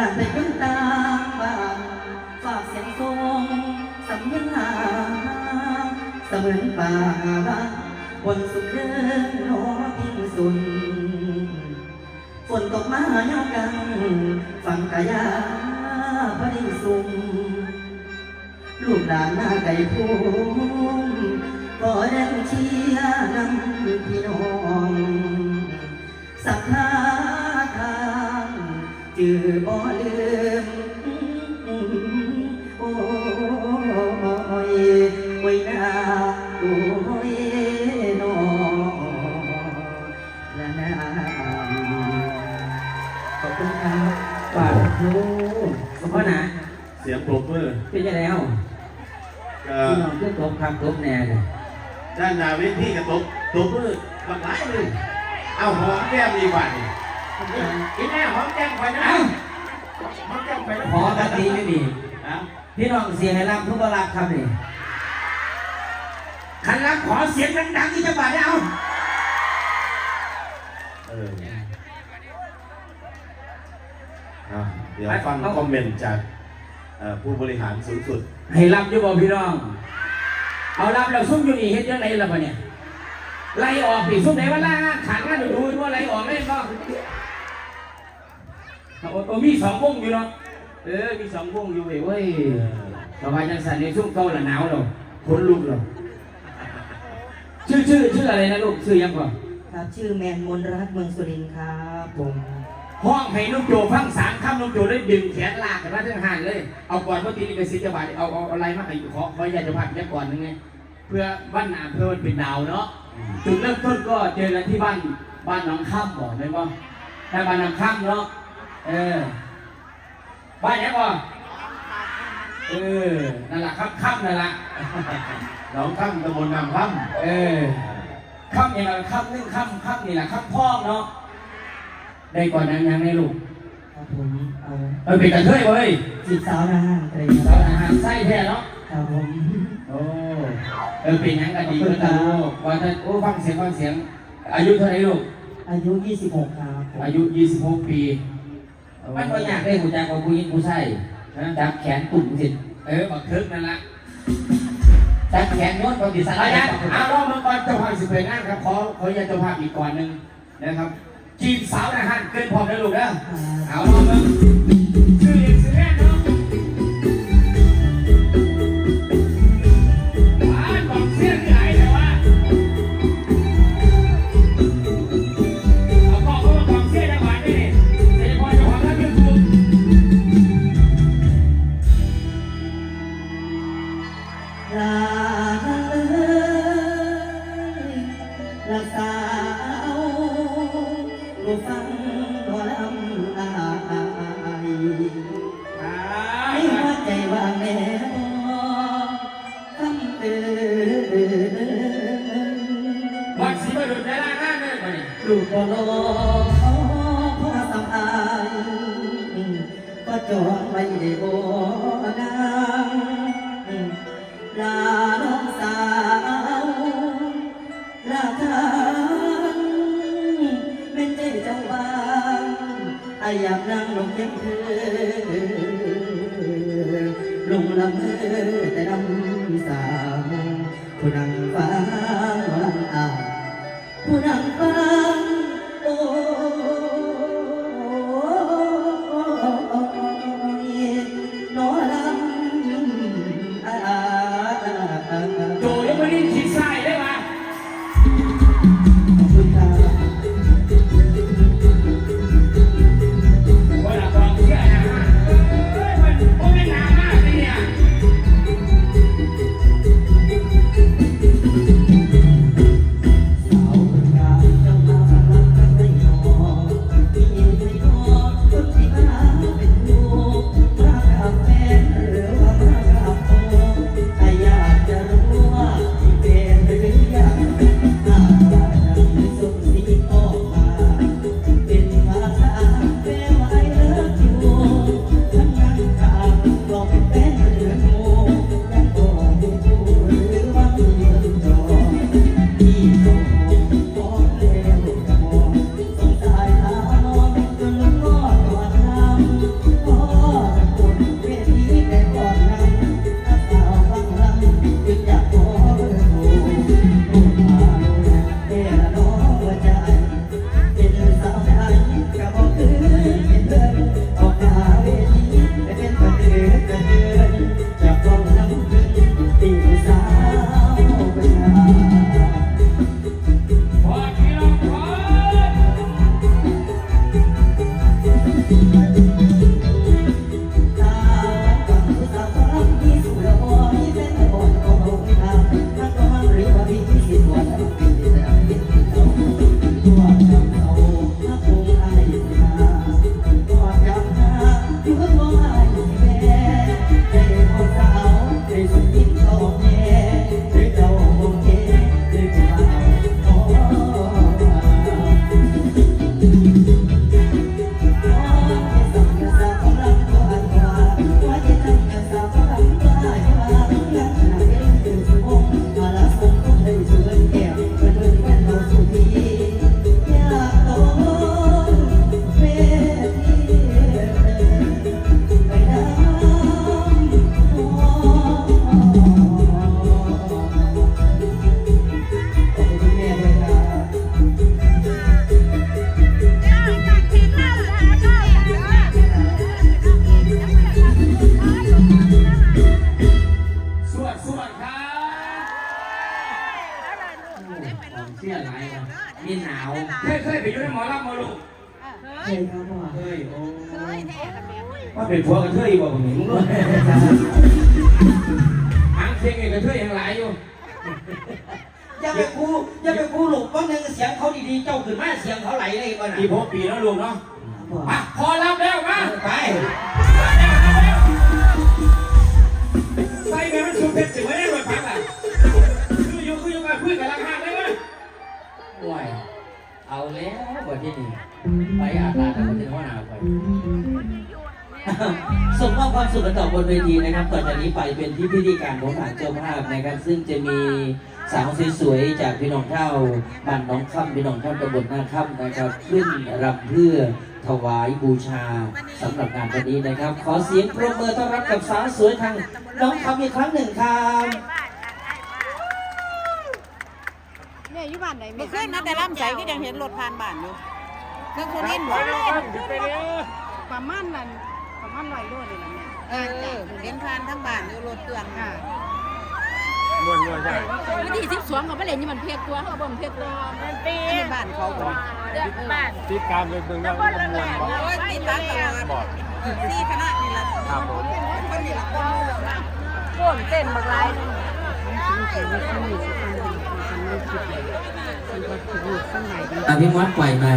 หลานไปขึ้นตามบ้านฝากเสียงทรงสำเนียงหาเสมือนป่าบนสุดเดินนอพิงสุนฝนตกมาเงากังฝั่งกะยาพอดีสุมลูกหลานหน้าไก่พูมก็แรงเชียร์นำพี่น้องสักทาทา จือบ่ลืมโอ้ยโอ้ยนาโอ้ยนอละนาขอบคุณครับปากลูกพ่อนะเสียงปรบมือเป็นยังไงเอ้าก็พี่น้องเพื่อนตบครบตบแน่เลยด้านหน้าเวทีกับตบตบมือบักหลายเลยเอาหอมแก้มดีกว่านี่ กินแม่หอมแก้มไปนะเอ้าหอมแก้มไปนะขอกันดีไม่มีเอาพี่น้องเสียงให้รับทุกรับครับนี่ขันรับขอเสียงดังๆที่จังหวัดเนี่ยเอาเออเอาเดี๋ยวฟังคอมเมนต์จากเอ่อผู้บริหารสูงสุด ให้รับอยู่บ่พี่น้อง เอารับแล้วซุ่มอยู่นี่เฮ็ดยังไงล่ะบ่เนี่ยไล่ออกปีซุ่มไหนว่าล่างานขาดงานดูดูว่าไล่ออกได้ก็ โอ้โอ้มีสองวงอยู่เนาะเออมีสองวงอยู่เว้ยเว้ยสบายจังสันในช่วงเก่าละหนาวเราคนลุกเราชื่อชื่อชื่ออะไรนะลูกชื่อยังก่อนครับชื่อแมนมนรัตน์เมืองสุรินทร์ครับผมห้องให้ลูกโจฟังสามคำลูกโจได้ดึงแขนลากกันมาทั้งห่างเลย เอาก่อนเมื่อกี้นี่ไปซิจังหวัดเอาเอาเอาอะไรมาให้ขอขออยากจะพักแค่ก่อนนึงไงเพื่อบ้านหนาเพื่อมันเป็นดาวเนาะจุดเริ่มต้นก็เจอกันที่บ้านบ้านหนองข้ามบ่เลยว่าถ้าบ้านหนองข้ามเนาะ เออบ้านไหนบ่เออ นั่นแหละครับข้ามนั่นแหละหน้องข้ามตำบลนำข้เออข้ามอย่างไรข้ามนึ่งข้ามข้ามนี่แหละข้ามพ่องเนาะ ได้ก่อนนั้นยังไม่ลูกครับผมเอาเออเป็นกันเทยเว้ยจีบสาวนะฮะอะไรคสารัวบอาหารไส้แท้เนาะ ครับผมโอ้ เออเป็นหยังกันดีก็ตาลูกว่าถ้าโอ้ฟังเสียงฟังเสียง อายุเท่าไหร่ลูก อายุ 26 ครับผมอายุ 26 ปี มันก็อยากได้หูจักของผู้หญิงผู้ชายนะจับแขนตุ่มสิเออบักคึกนั่นละจับแขนโน้ตคนติดสัตว์อาจารย์เอาลองมาก่อนเจ้าภาพสิเผยงานครับขอขออยาตเจ้าภาพอีกก่อนหนึ่งนะครับจีบสาวนะฮะเกินพร้อมแล้วลูกนะเอาลองมาชื่อเรียนชื่อแรกเนาะว้ายบอกเสียงที่ไหน วันสีมาดูได้ล่างหน้าเนี่ยมาเนี่ลูกบ่รอพอสำอายก็จองไว้ได้บ่นางลาน้องสาวลาทางเป็นใจเจ้าบ้านอายอยากนั่งลงเก็บเธอลงลำเธอแต่ลำสาวผู้นั่งฟ้า ผู้ Yeah. เสียหลายว่ะมีหนาวเคยเคยไปอยู่ในหมอลำมาลูกเคยครับพ่อเคยโอ้ว่าเป็นผัวกันเทยบ่ผมเห็นมึงด้วยหางเสียงเองกันเทยยังหลายอยู่อย่าไปกูอย่าไปกูหลบว่าหนึ่งเสียงเขาดีๆเจ้าขึ้นมาเสียงเขาไหลเลยก่อนปีพกปีแล้วลูกเนาะพ่อมาพอรับแล้วมาไป เอาแล้วบทที่นี่ไปอาบน้ำกันที่หัวหนาไปส่งมอบความสุขกันต่อบนเวทีนะครับต่อจากนี้ไปเป็นที่พิธีการของทางเจ้าภาพนะครับ ซึ่งจะมีสาวสวยๆจากพี่น้องเท่าบ้านน้องค่ำพี่น้องเท่าตำบลหน้าค่ำนะครับ ขึ้นรำเพื่อถวายบูชาสำหรับงานวันนี้นะครับ ขอเสียงปรบมือต้อนรับกับสาวสวยทางน้องคำอีกครั้งหนึ่งครับ แม่ อยู่บ้านไหนแม่ขึ้นนะแต่ล่ำใสก็ยังเห็นรถผ่านบ้านอยู่เครื่องคนนี้หมดประมาณนั้นประมาณร้อยโลนี่แหละแม่เออเห็นผ่านทั้งบ้านอยู่รถเครื่องค่ะวันที่สิบสองเขาไม่เล่นยี่มันเพชรตัวเขาบ่มเพชรตัวมันปีอันนี้บ้านเขาบ่เด็กบ้านติดตามไปเบิ่งแล้วมันม่วนบ่โอ้ยติดบ้านตลอดเออสี่คณะนี่ละครับผมคนนี่ละโป่งเต้นบักไร อภิวัตปล่อยมา